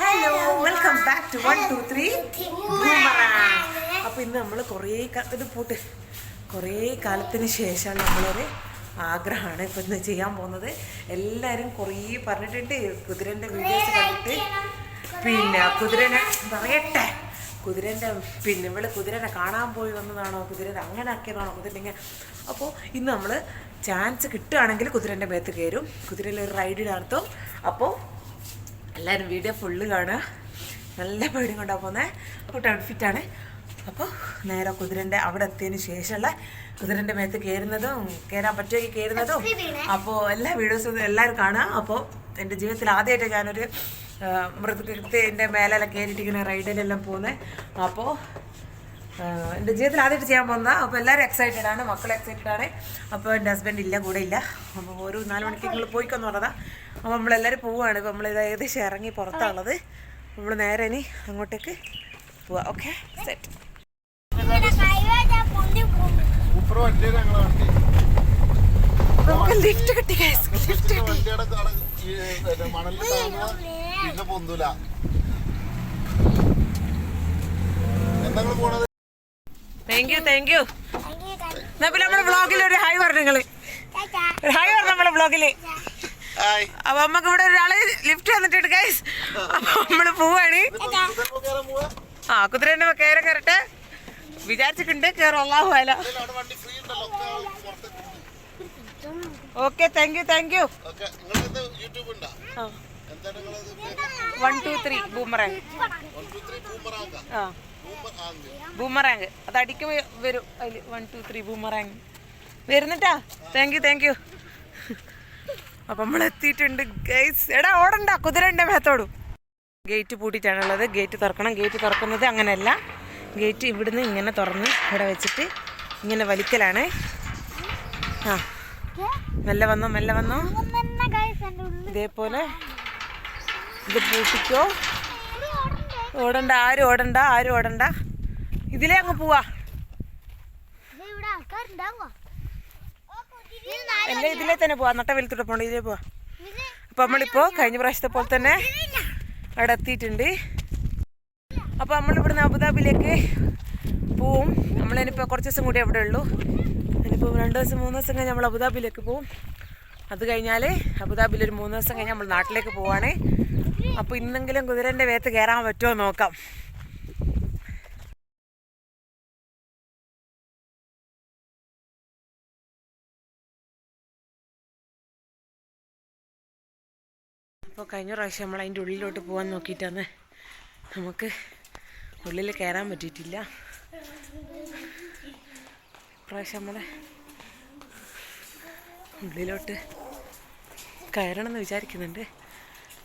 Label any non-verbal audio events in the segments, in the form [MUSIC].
Hello welcome back to one two three അപ്പൊ ഇന്ന് നമ്മൾ കുറേ ഇത് പോട്ട്. കുറേ കാലത്തിന് ശേഷം നമ്മളൊരു ആഗ്രഹമാണ് ഇപ്പൊ ഇന്ന് ചെയ്യാൻ പോകുന്നത്. എല്ലാരും കുറേ പറഞ്ഞിട്ടുണ്ട്. കുതിരന്റെ വീഡിയോസ് കണ്ടിട്ട്. പിന്നെ കുതിരനെ പറയട്ടെ. കുതിരന്റെ പിന്നെ ഇവൾ കുതിരനെ കാണാൻ പോയി വന്നതാണോ? കുതിരനെ അങ്ങനെ ആക്കിയതാണോ? കുതിര ഇങ്ങനെ. അപ്പോൾ ഇന്ന് നമ്മൾ ചാൻസ് കിട്ടുകയാണെങ്കിൽ കുതിരന്റെ മേത്ത് കയറും. കുതിരയിൽ ഒരു റൈഡ് നടത്തും. അപ്പോൾ എല്ലാവരും വീഡിയോ ഫുള്ള് കാണുക. നല്ല പേടിയും കൊണ്ടാണ് പോകുന്നത് അപ്പോൾ ഔട്ട്ഫിറ്റാണ് അപ്പോൾ നേരെ കുതിരന്റെ അവിടെ എത്തിയതിന് ശേഷമുള്ള കുതിരന്റെ മേത്ത് കയറുന്നതും കയറാൻ പറ്റുമെങ്കിൽ കയറുന്നതും. അപ്പോൾ എല്ലാ വീഡിയോസും എല്ലാവരും കാണുക. അപ്പോൾ എന്റെ ജീവിതത്തിൽ ആദ്യമായിട്ട് ഞാനൊരു മൃഗത്തിന്റെ മേലെല്ലാം കയറിയിട്ടിങ്ങനെ റൈഡിലെല്ലാം പോകുന്നത് അപ്പോൾ എന്റെ ജീവിതത്തിൽ ആദ്യമായിട്ട് ചെയ്യാൻ പോകുന്ന അപ്പോൾ എല്ലാവരും എക്സൈറ്റഡ് ആണ്. മക്കൾ എക്സൈറ്റഡ് ആണ്. അപ്പോൾ എന്റെ ഹസ്ബൻഡ് ഇല്ല കൂടെ ഇല്ല. അപ്പോൾ ഒരു നാല് മണിക്ക് നിങ്ങൾ പോയിക്കൊന്ന് പറഞ്ഞതാ. അപ്പോൾ നമ്മളെല്ലാവരും പോവുകയാണ് ഇപ്പോൾ നമ്മളിത് ഏകദേശം ഇറങ്ങി പുറത്താണുള്ളത്. നമ്മൾ നേരെ ഇനി അങ്ങോട്ടേക്ക് പോവാം. ഓക്കെ സെറ്റ് നമുക്ക് ലിഫ്റ്റ് കിട്ടി. ലിഫ്റ്റ് നിങ്ങൾ താങ്ക് യു താങ്ക് യു എന്നാ പിന്നെ നമ്മുടെ ഒരു ഹായ് പറഞ്ഞു നിങ്ങൾ ഒരു ഹായ് പറഞ്ഞു നമ്മുടെ ഹായ് അപ്പൊ നമുക്ക് ഇവിടെ ഒരാളെ ലിഫ്റ്റ് വന്നിട്ടുണ്ട് ഗൈസ് അപ്പൊ നമ്മൾ പോവാണ്. ആ കുതിരന്റെ കയറി കയറട്ടെ. വിചാരിച്ചിട്ടുണ്ട് കയറും അള്ളാഹു അല്ല അവിടെ വണ്ടി ഫ്രീ ഉണ്ടല്ലോ ഒക്കെ ആൾ പുറത്ത് okay thank you thank you one two three boomerang boomerang അത് അടിക്ക് വരും. അതിൽ വൺ ടു ത്രീ ബൂമറാങ് വരുന്നിട്ടാ? താങ്ക് യു താങ്ക് യു അപ്പം നമ്മൾ എത്തിയിട്ടുണ്ട് ഗൈസ് എടാ ഓടണ്ട. കുതിരണ്ട മേത്തോടും. ഗേറ്റ് പൂട്ടിയിട്ടാണുള്ളത് ഗേറ്റ് തുറക്കണം. ഗേറ്റ് തുറക്കുന്നത് അങ്ങനെയല്ല. ഗേറ്റ് ഇവിടുന്ന് ഇങ്ങനെ തുറന്ന് ഇവിടെ വെച്ചിട്ട് ഇങ്ങനെ വലിക്കലാണ്. ആ. മെല്ലെ വന്നോ മെല്ലെ വന്നോ? ഇതേപോലെ ഇത് പൂട്ടിക്കോ. ഓടണ്ട ആരും ഓടണ്ട ആരും ഓടണ്ട. ഇതിലേ അങ്ങ് പോവാ. എല്ലാം ഇതിലേ തന്നെ പോവാ. നട്ട വെളുത്തിട്ട് പോണ്ട ഇതിലേ പോവാ. അപ്പൊ നമ്മളിപ്പോ കഴിഞ്ഞ പ്രാവശ്യത്തെ പോലെ തന്നെ അവിടെ എത്തിയിട്ടുണ്ട്. അപ്പൊ നമ്മളിവിടുന്ന് അബുദാബിയിലേക്ക് പോവും. നമ്മളിനിപ്പോൾ കുറച്ച് ദിവസം കൂടി അവിടെ ഉള്ളൂ. ഇനിയിപ്പോൾ രണ്ട് ദിവസം മൂന്ന് ദിവസം കഴിഞ്ഞ് നമ്മൾ അബുദാബിയിലേക്ക് പോവും. അത് കഴിഞ്ഞാൽ അബുദാബിയിൽ ഒരു മൂന്ന് ദിവസം കഴിഞ്ഞ് നമ്മൾ നാട്ടിലേക്ക് പോവാണ്. അപ്പോൾ ഇന്നെങ്കിലും കുതിരന്റെ വേത്ത് കയറാൻ പറ്റുമോ നോക്കാം. അപ്പോൾ കഴിഞ്ഞ പ്രാവശ്യം നമ്മൾ അതിന്റെ ഉള്ളിലോട്ട് പോകാൻ നോക്കിയിട്ടാണ് നമുക്ക് ഉള്ളിൽ കയറാൻ പറ്റിയിട്ടില്ല. പ്രാവശ്യം നമ്മളെ ഉള്ളിലോട്ട് കയറണം എന്ന് വിചാരിക്കുന്നുണ്ട്.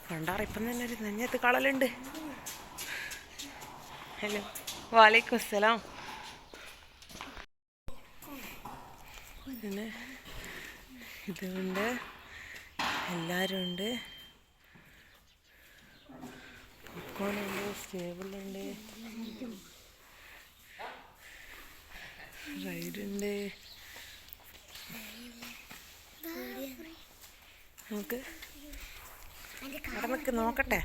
പണ്ടാറ് ഇപ്പം തന്നെ ഒരു നെഞ്ഞത്ത് കളലുണ്ട് ഹലോ വാലൈക്കും അസ്സലാം. പിന്നെ ഇതുകൊണ്ട് എല്ലാവരും ഉണ്ട് പോപ്കോണുണ്ട് സ്റ്റേബിളുണ്ട് റൈഡുണ്ട് നമുക്ക് നിൽക്ക് നോക്കട്ടെ.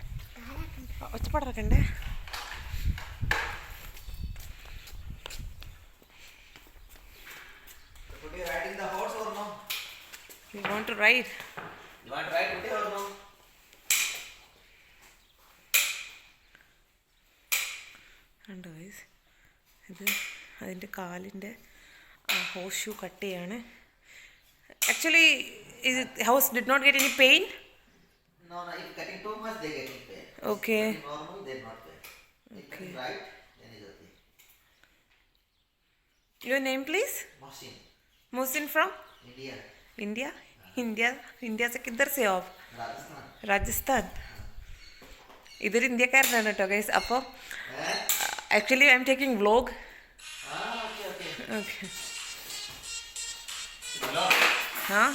ഒച്ചപ്പാടക്കണ്ടേ you want to ride? or no? You want to ride You want to ride today or no? കണ്ടോ ഗൈസ് ഇത് അതിൻ്റെ കാലിൻ്റെ ഹോസ് ഷൂ കട്ട് ചെയ്യാണ് ആക്ച്വലി ഇത് horse did not get any pain No, no. If cutting too much, they get in pain. Okay If normal, they not pain. If cutting right, then is okay. Your name please Machine, Mohsin from India, India India India से किधर से हो आप Rajasthan. Rajasthan ഇതൊരു ഇന്ത്യക്കാരനാണ് കേട്ടോ guys അപ്പോൾ Eh? Actually I'm taking vlog Ah, okay, okay. Huh?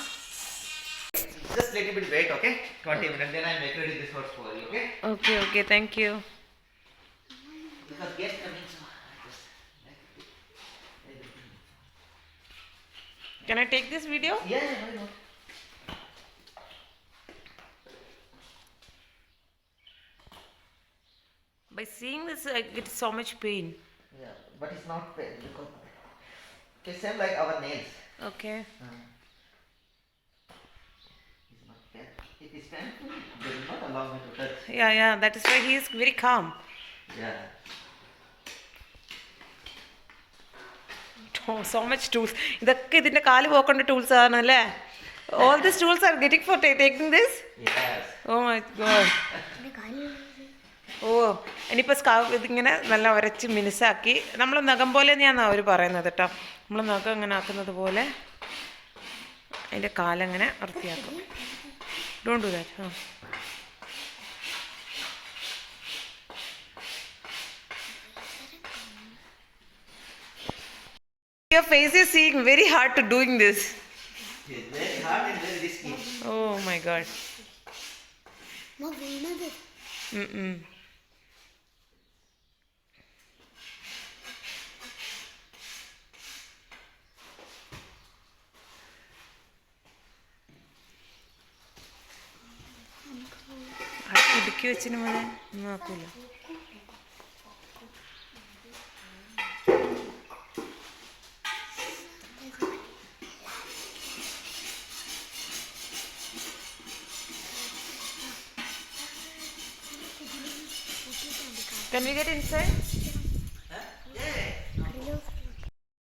Just little bit wait, okay? 20 okay. minutes, then I'll make ready this horse for you, okay? Okay, okay, thank you. Can I take this video? Yeah, yeah, why? By seeing this, I get so much pain. Yeah but it's not pain because it's same like our nails. Okay. Uh, it's not pain. If it's painful, they will not allow me to touch. Yeah, yeah. That is why he is very calm. Yeah. [LAUGHS] Oh, so much tools. ഇതൊക്കെ ഇതിന്റെ കാല് പോക്കേണ്ട tools ആണ് അല്ലേ all this tools are getting for taking this Yes. Oh my god ഓ ഇനിയിപ്പോൾ സ്കാ ഇതിങ്ങനെ നല്ല ഉരച്ച് മിനുസാക്കി നമ്മൾ നഖം പോലെ തന്നെയാണ് അവർ പറയുന്നത് കേട്ടോ നമ്മൾ നഖം ഇങ്ങനെ ആക്കുന്നത് പോലെ അതിന്റെ കാലങ്ങനെ വൃത്തിയാക്കും ഡോണ്ട് ഡു ദാറ്റ് ആ Your face is seeing very hard to doing this. It's very hard and very risky. Oh my god. Mm-mm. കുടുക്കി വെച്ചിന് മോനെ. നോക്കൂല?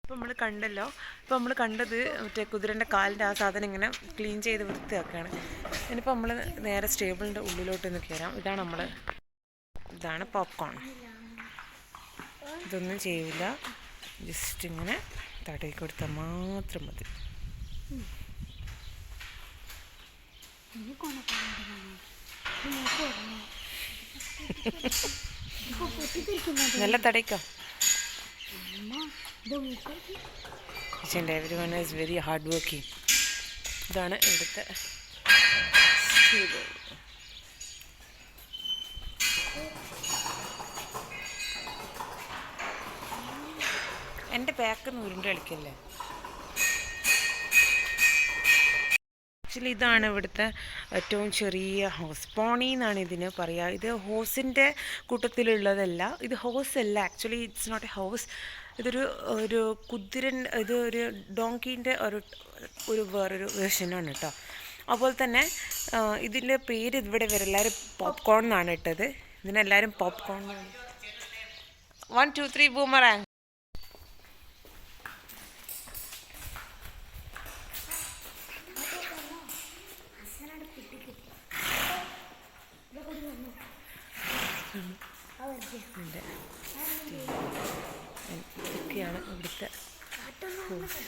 ഇപ്പം നമ്മൾ കണ്ടല്ലോ. ഇപ്പം നമ്മൾ കണ്ടത് മറ്റേ കുതിരന്റെ കാലിന്റെ ആ സാധനം ഇങ്ങനെ ക്ലീൻ ചെയ്ത് വൃത്തിയാക്കുകയാണ് ഇനിയിപ്പോൾ നമ്മൾ നേരെ സ്റ്റേബിളിന്റെ ഉള്ളിലോട്ട് നിന്ന് കയറാം ഇതാണ് നമ്മൾ ഇതാണ് പോപ്കോൺ ഇതൊന്നും ചെയ്യില്ല ജസ്റ്റ് ഇങ്ങനെ തടവി കൊടുത്താൽ മാത്രം മതി. നല്ല തടയിക്കോ? Everyone is very hard working ഇതാണ് ഇവിടുത്തെ stable. എന്റെ പാക്ക് ഉരുണ്ട് കളിക്കല്ലേ? ആക്ച്വലി ഇതാണ് ഇവിടുത്തെ ഏറ്റവും ചെറിയ ഹോസ് പോണി എന്നാണ് ഇതിന് പറയുക ഇത് ഹോസിന്റെ കൂട്ടത്തിലുള്ളതല്ല. ഇത് ഹോസ് അല്ല. Actually it's not a horse ഇതൊരു ഒരു കുതിരൻ ഇത് ഒരു ഡോങ്കീന്റെ ഒരു ഒരു വേറൊരു വേർഷനാണ് കേട്ടോ അതുപോലെ തന്നെ ഇതിന്റെ പേര് ഇവിടെ വരെ എല്ലാവരും പോപ്കോൺ എന്നാണ് ഇട്ടത്. ഇതിനെല്ലാവരും popcorn one two three boomerang ഉണ്ട് ഇതൊക്കെയാണ് ഇവിടുത്തെ ഹോസ്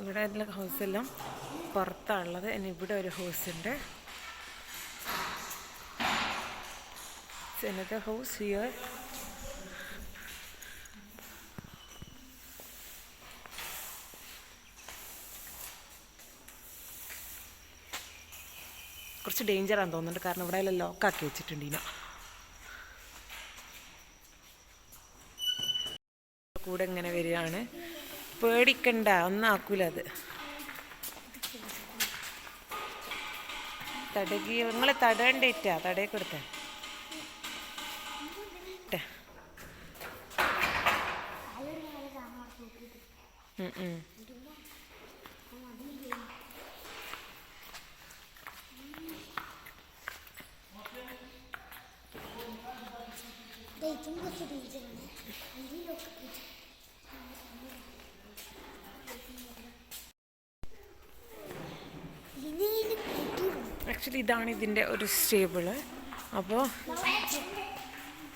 ഇവിടെ ഉള്ള ഹൗസെല്ലാം പുറത്താണുള്ളത് ഇനി ഇവിടെ ഒരു ഹൗസ് ഉണ്ട് house here. കുറച്ച് ഡേഞ്ചറാന്ന് തോന്നുന്നുണ്ട്. കാരണം ഇവിടെ എല്ലാം ലോക്കാക്കി വെച്ചിട്ടുണ്ട് ഇനി. കൂടെ ഇങ്ങനെ വരികയാണ്. പേടിക്കണ്ട ഒന്നാക്കൂല അത്. തടകി നിങ്ങൾ തടേണ്ടിട്ടാ തടയെ കൊടുത്ത. ഉം ഉം, ഉം. ഇതും കുറച്ച് ഡേഞ്ചറാണ് ഇതിലൊക്കെ ഇതിനെ കൂട്ടി ആക്ച്വലി ഇതാണ് ഇതിന്റെ ഒരു സ്റ്റേബിൾ അപ്പോൾ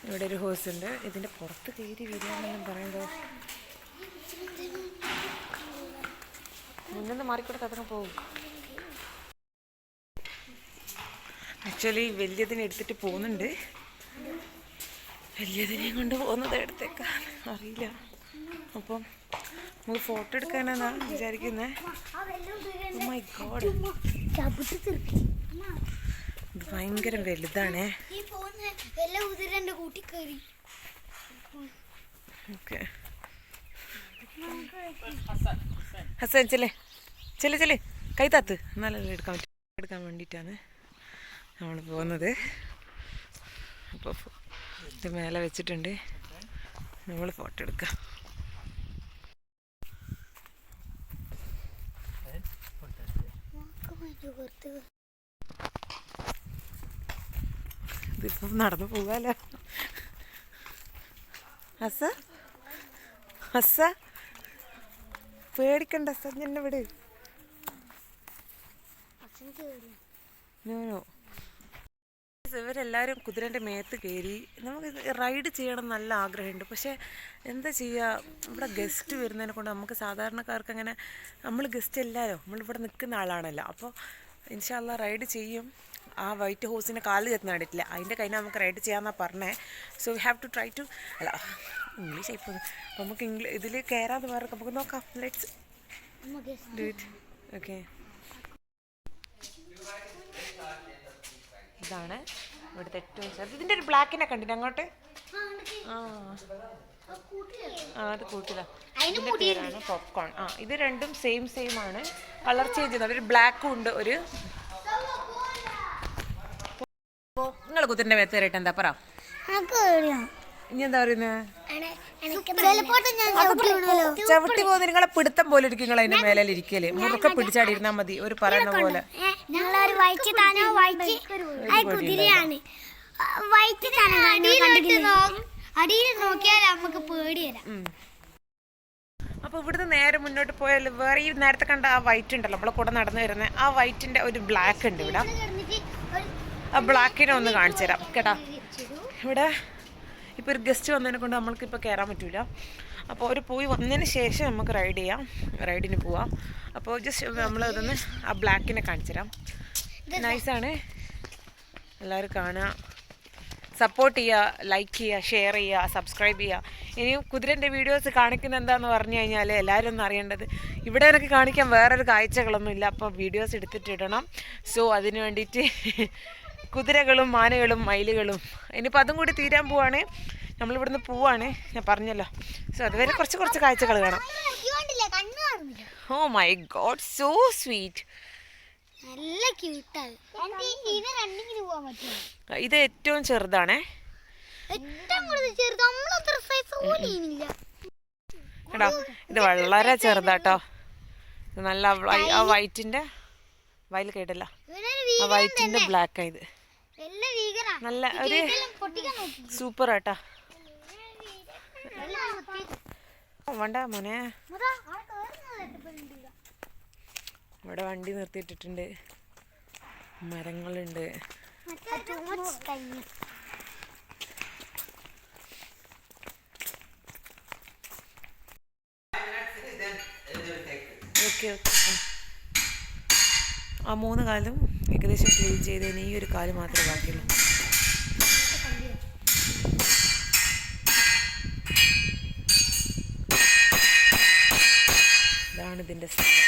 ഇവിടെ ഒരു ഹോസ് ഉണ്ട്. ഇതിന്റെ പുറത്ത് കയറി വരികയാണെന്നും പറയുമ്പോൾ മുന്നൊന്ന് മാറിക്കൂടെ കഥങ്ങ് പോകും. ആക്ച്വലി വലിയതിനെ എടുത്തിട്ട് പോകുന്നുണ്ട്. വലിയതിനെയും കൊണ്ട് പോകുന്നത് എടുത്തേക്കാൻ അറിയില്ല. അപ്പം നമുക്ക് ഫോട്ടോ എടുക്കാനാണ് വിചാരിക്കുന്നത് ആ വെള്ളം Oh my God. ചവിട്ടി തീർക്കി ഇത് ഭയങ്കര വലുതാണേ. ഓക്കെ. ഹസൻ ചെല്ലേ. ചെല്ലേ ചെല്ലേ. കൈ താത്ത്. എന്നാലല്ലേ എടുക്കാൻ പറ്റും. എടുക്കാൻ വേണ്ടിയിട്ടാണ് നമ്മൾ പോകുന്നത്. അപ്പോൾ ഇത് മേലെ വെച്ചിട്ടുണ്ട്. നമ്മൾ ഫോട്ടോ എടുക്കാം. ഇതിപ്പം നടന്നു പോകാലോ. അസ അസ പേടിക്കണ്ട അസ എന്നെ വിട്. ഇവരെല്ലാവരും കുതിരന്റെ മേത്ത് കയറി നമുക്ക് റൈഡ് ചെയ്യണം നല്ല ആഗ്രഹമുണ്ട്. പക്ഷേ എന്താ ചെയ്യുക ഇവിടെ ഗസ്റ്റ് വരുന്നതിനെ കൊണ്ട് നമുക്ക് സാധാരണക്കാർക്ക് അങ്ങനെ നമ്മൾ ഗസ്റ്റ് അല്ലല്ലോ. നമ്മളിവിടെ നിൽക്കുന്ന ആളാണല്ലോ. അപ്പോൾ ഇൻഷാല്ല റൈഡ് ചെയ്യും. ആ വൈറ്റ് ഹോസിന്റെ കാൽ ചെന്ന് കണ്ടിട്ടില്ല അതിന്റെ കഴിഞ്ഞാൽ നമുക്ക് റൈഡ് ചെയ്യാമെന്നാണ് പറഞ്ഞേ. So we have to try to അല്ല ഇംഗ്ലീഷ് ആയിപ്പോ അപ്പോൾ നമുക്ക് ഇംഗ്ലീഷ് ഇതിൽ കയറാതെ വേറെ നമുക്ക് നോക്കാം. ലെറ്റ്സ് ഡു ഇറ്റ് ഓക്കെ ഇതാണ് ഇവിടുത്തെ ഏറ്റവും ചെറുത് ഇതിന്റെ ഒരു ബ്ലാക്കിനെ കണ്ടിട്ട് അങ്ങോട്ട്? ആ. ആ അത് ഇതിന്റെ പേരാണ് പോപ്കോൺ ആ ഇത് രണ്ടും സെയിം സെയിം ആണ്. കളർ ചേഞ്ച് ചെയ്യുന്നത് ഒരു ബ്ലാക്കും ഉണ്ട് ഒരു നിങ്ങൾ കുത്തിന്റെ മേത്ത് കയറിയിട്ട് എന്താ പറ? ഇനി എന്താ പറയുന്നത് ചവിട്ടി പോകുന്ന നിങ്ങളെ പിടുത്തം പോലെ ഇരിക്കും നിങ്ങൾ അതിന്റെ മേലെ ഇരിക്കൽ. മുറുക്കെ പിടിച്ചാടിയിരുന്നാ മതി ഒരു പറയുന്ന പോലെ. ഞങ്ങളൊരു വൈറ്റ് താനോ? വൈറ്റ് അത് കുതിരയാണ്. വൈറ്റ് താനം? അടിയിൽ നോക്കിയാൽ നമുക്ക് പേടി വരാം. അപ്പൊ ഇവിടുന്ന് നേരെ മുന്നോട്ട് പോയാൽ വേറെ ഈ നേരത്തെ കണ്ട ആ വൈറ്റ് ഉണ്ടല്ലോ നമ്മളെ കൂടെ നടന്നു വരുന്ന ആ വൈറ്റിന്റെ ഒരു ബ്ലാക്ക് ഉണ്ട് ഇവിടെ. ബ്ലാക്കിനെ ഒന്ന് കാണിച്ചു തരാം കേട്ടാ? ഇവിടെ ഇപ്പോൾ ഒരു ഗസ്റ്റ് വന്നതിനെ കൊണ്ട് നമ്മൾക്ക് ഇപ്പോൾ കയറാൻ പറ്റില്ല അപ്പോൾ ഒരു പോയി വന്നതിന് ശേഷം നമുക്ക് റൈഡ് ചെയ്യാം. റൈഡിന് പോവാം. അപ്പോൾ ജസ്റ്റ് നമ്മൾ ഇതൊന്ന് ആ ബ്ലാക്കിനെ കാണിച്ചു തരാം. നൈസാണ് എല്ലാവരും കാണുക. സപ്പോർട്ട് ചെയ്യുക ലൈക്ക് ചെയ്യുക ഷെയർ ചെയ്യുക സബ്സ്ക്രൈബ് ചെയ്യുക. ഇനിയും കുതിരന്റെ വീഡിയോസ് കാണിക്കുന്ന എന്താണെന്ന് പറഞ്ഞു കഴിഞ്ഞാൽ എല്ലാവരും ഒന്ന് അറിയേണ്ടത് ഇവിടെ എനിക്ക് കാണിക്കാൻ വേറൊരു കാഴ്ചകളൊന്നും ഇല്ല. അപ്പോൾ വീഡിയോസ് എടുത്തിട്ടിടണം സോ അതിന് വേണ്ടിയിട്ട് കുതിരകളും മാനകളും മയിലുകളും. ഇനിയിപ്പോൾ അതും കൂടി തീരാൻ പോവാണ്. നമ്മളിവിടുന്ന് പോവാണ്. ഞാൻ പറഞ്ഞല്ലോ. സോ അതുവരെ കുറച്ച് കുറച്ച് കാഴ്ചകൾ കാണാം. കണ്ണു കാണുന്നില്ല oh my God so sweet നല്ല ഇത് രണ്ടിങ്ങനെ പോവാൻ പറ്റുമോ? ഇത് ഏറ്റവും ചെറുതാണേ. ഏറ്റവും കൂടുതൽ ചെറുത്. നമ്മളത്ര സൈസ് പോലും കേട്ടോ ഇത് വളരെ ചെറുതാട്ടോ. ഇത് നല്ല ആ വൈറ്റിന്റെ വയൽ കേട്ടല്ല ആ വൈറ്റിന്റെ ബ്ലാക്ക് ഇത് എല്ലാ ഭീകരാ നല്ല ഒരു സൂപ്പർ ആട്ടാ വേണ്ട മോനെ. ഇവിടെ വണ്ടി നിർത്തിയിട്ടിട്ടുണ്ട്. മരങ്ങളുണ്ട്. Okay okay. ആ മൂന്ന് കാലും ഏകദേശം ക്ലീൻ ചെയ്തതിന് ഈ ഒരു കാൽ മാത്രമേ ബാക്കിയുള്ളൂ. ഇതാണ് ഇതിന്റെ സ്ഥലം.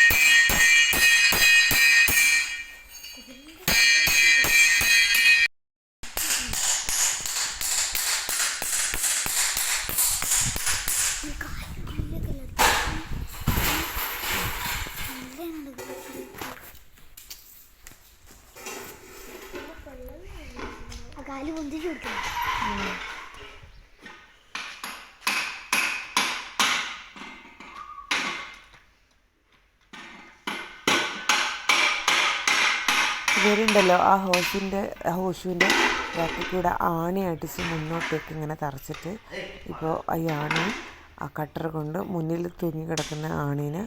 കൊടുക്കണം ഇവരുണ്ടല്ലോ ആ ഹോസിന്റെ ഹോസുവിന്റെ ഹോഷുവിന്റെ ബാക്കിൽ കൂടെ ആണി അടിച്ച് മുന്നോട്ടേക്ക് ഇങ്ങനെ തറച്ചിട്ട് ഇപ്പോൾ ഈ ആണി ആ കട്ടർ കൊണ്ട് മുന്നിൽ തൂങ്ങി കിടക്കുന്ന ആണീനെ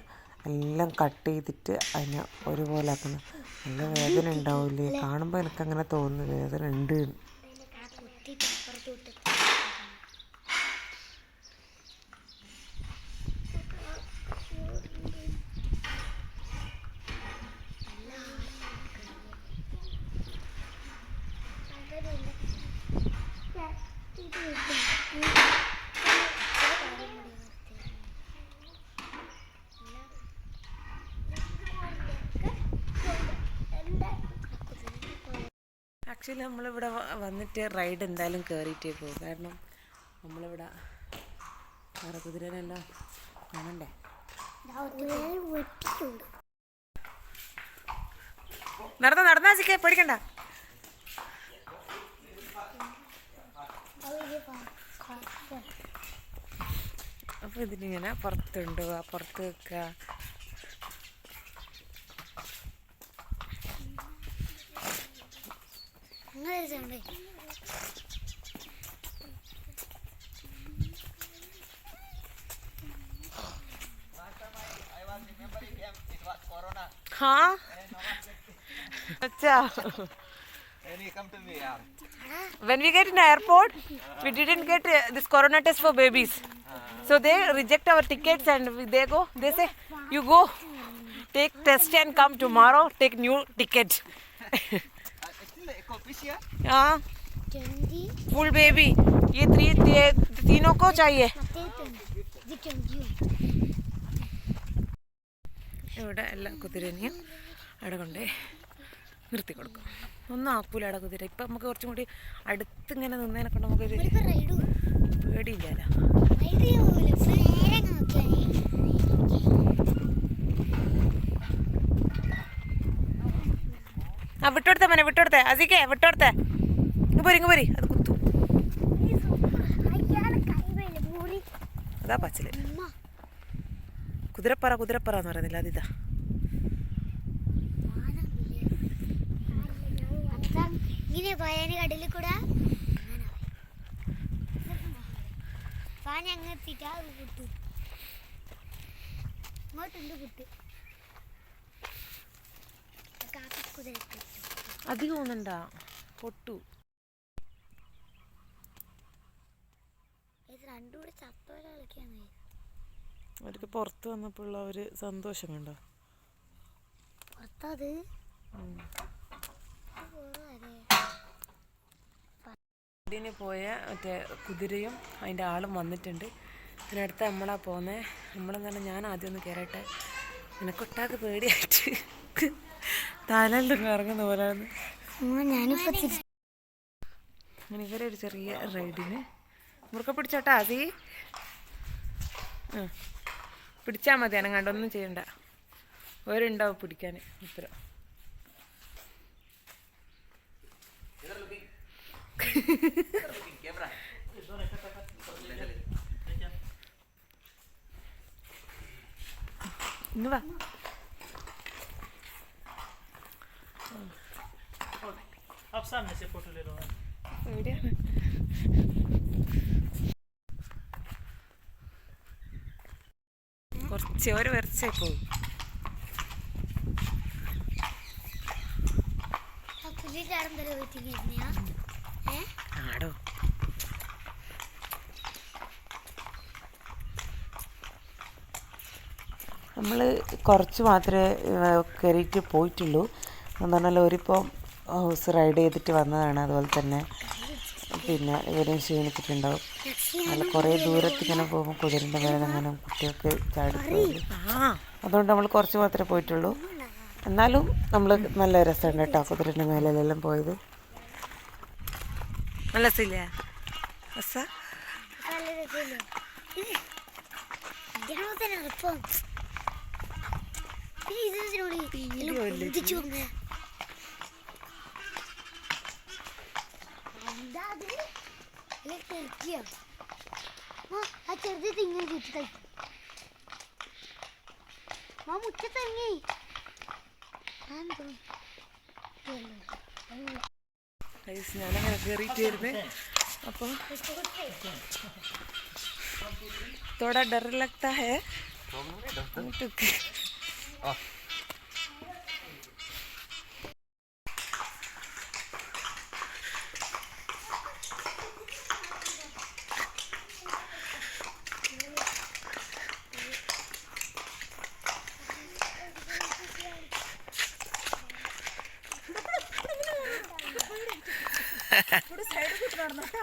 എല്ലാം കട്ട് ചെയ്തിട്ട് അതിനെ ഒരുപോലെ ആക്കുന്നു. നല്ല വേദന ഉണ്ടാവില്ലേ? കാണുമ്പോൾ എനിക്കങ്ങനെ തോന്നുന്നു വേദന ഉണ്ട് എന്ന്. ആക്ച്വലി നമ്മളിവിടെ വന്നിട്ട് റൈഡ് എന്തായാലും കയറിയിട്ടേ പോകും കാരണം നമ്മളിവിടെ മറക്കുതിരനെല്ലാം കാണണ്ടേ? നടന്ന നടന്നാ ചിക്കേ പേടിക്കണ്ട. അപ്പൊ ഇതിനിങ്ങനെ പുറത്തുണ്ട് പുറത്ത് വെക്ക അങ്ങനെ ഒരു sound. हाँ अच्छा When you come to me, yeah. when we get in airport we didn't get uh, this corona test for babies so they reject our tickets and we- they go they say you go take test and come tomorrow take new ticket हाँ Twenty, full baby ये three ये तीनों को चाहिए മറ്റേ twenty. ഇത് twenty one. ഇവിടെ എല്ലാ കുതിരനെയും അവിടെ കൊണ്ട് നിർത്തി കൊടുക്കും ഒന്നും ആക്കൂല അവിടെ കുതിര ഇപ്പം നമുക്ക് കുറച്ചും കൂടി അടുത്ത് ഇങ്ങനെ നിന്നതിനെ കൊണ്ട് നമുക്കൊരു ഇവരിപ്പോ ride പോകും. പേടിയില്ലല്ലോ വിട്ടോടുത്തേ മനെ വിട്ടോടുത്തേ അസിക്കേ വിട്ടോടുത്തേ ഇങ്ങ് പോരി ഇങ്ങ് പോരി. അത് കുത്തു. അതാ പച്ചിൽ. കുതിരപ്പറ കുതിരപ്പറ എന്ന് പറയുന്നില്ല അതിതാ ഇങ്ങനെ പോയാന് കടലിൽ അത് അധികം ഒന്നുണ്ട പൊട്ടു. അവർക്ക് പുറത്ത് വന്നപ്പോഴുള്ള ഒരു സന്തോഷം കണ്ടോ? പുറത്തത്? ഇതിന് പോയ മറ്റേ കുതിരയും അതിന്റെ ആളും വന്നിട്ടുണ്ട്. ഇതിനടുത്ത് നമ്മളാ പോന്നെ. നമ്മളെന്ന് പറഞ്ഞാൽ ഞാൻ ആദ്യം ഒന്ന് കയറട്ടെ നിനക്കൊട്ടാക്ക് പേടിയായിട്ട്. തലെല്ലാം ഇറങ്ങുന്ന പോലെയാണ് അങ്ങനെ ഇവരെ ഒരു ചെറിയ റൈഡിന്. മുറുക്ക പിടിച്ചോട്ടാ അതി ആ പിടിച്ചാൽ മതി അനം ഒന്നും ചെയ്യണ്ട. ഒരുണ്ടാവും പിടിക്കാൻ ഇത്ര. ഇന്ന് വാ. आप सामने से फोटो ले लो പേടിയാണ് കുറച്ച് ഒരു വരച്ചേ പോകും പുലിക്കാടം തല വെച്ചിരുന്നയാ ഏ ആടോ നമ്മൾ കുറച്ച് മാത്രമേ കയറിയിട്ട് പോയിട്ടുള്ളൂ എന്ന് പറഞ്ഞാൽ ഒരിപ്പോൾ ഹൗസ് റൈഡ് ചെയ്തിട്ട് വന്നതാണ് അതുപോലെ തന്നെ. പിന്നെ ഇവരും ക്ഷീണിച്ചിട്ടുണ്ടാവും. നല്ല കുറേ ദൂരത്തിങ്ങനെ പോകുമ്പോൾ കുതിരന്റെ മേലെ അങ്ങനെ കുട്ടികൾക്ക് ചാടി അതുകൊണ്ട് നമ്മൾ കുറച്ച് മാത്രമേ പോയിട്ടുള്ളൂ. എന്നാലും നമ്മൾ നല്ല രസമുണ്ട് കേട്ടോ കുതിരന്റെ മേലെല്ലാം പോയത്. നല്ല രസമില്ലേ? ഇതിനോട് തന്നെ ആ ആ ചെറുത് തിങ്ങനെ ചുറ്റി കഴിക്കും മാ മുറ്റത്തിറങ്ങി ഗൈസ് ഞാനങ്ങനെ കയറിയിട്ട് വരുന്നേ അപ്പോൾ थोड़ा डर लगता है సైడ్ కూర్చున్నాడు అనమాట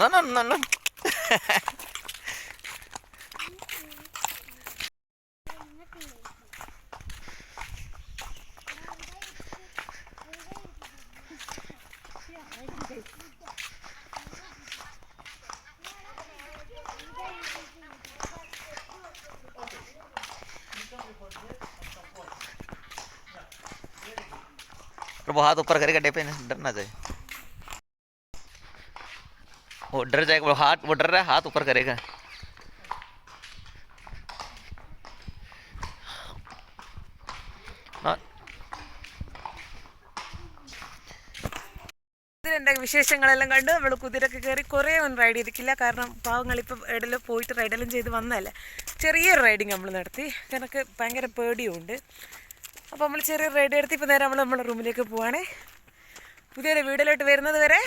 నన్ను నన్ను. और वो हाथ ऊपर करेगा डे पे डर ना जाए वो डर जाएगा वो हाथ वो डर रहा है हाथ ऊपर करेगा हाँ കുതിരൻ്റെ വിശേഷങ്ങളെല്ലാം കണ്ട് നമ്മൾ കുതിരക്ക് കയറി കുറേ ഒന്നും റൈഡ് ചെയ്തിട്ടില്ല കാരണം പാവങ്ങൾ ഇപ്പം എവിടെയെല്ലാം പോയിട്ട് റൈഡെല്ലാം ചെയ്ത് വന്നതല്ലേ ചെറിയൊരു റൈഡിങ് നമ്മൾ നടത്തി എനിക്ക് ഭയങ്കര പേടിയുണ്ട് അപ്പോൾ നമ്മൾ ചെറിയ റെഡി എടുത്ത് ഇപ്പോൾ നേരെ നമ്മൾ നമ്മുടെ റൂമിലേക്ക് പോവാണേ. പുതിയൊരു വീഡിയോയിലോട്ട് വരുന്നത് വരെ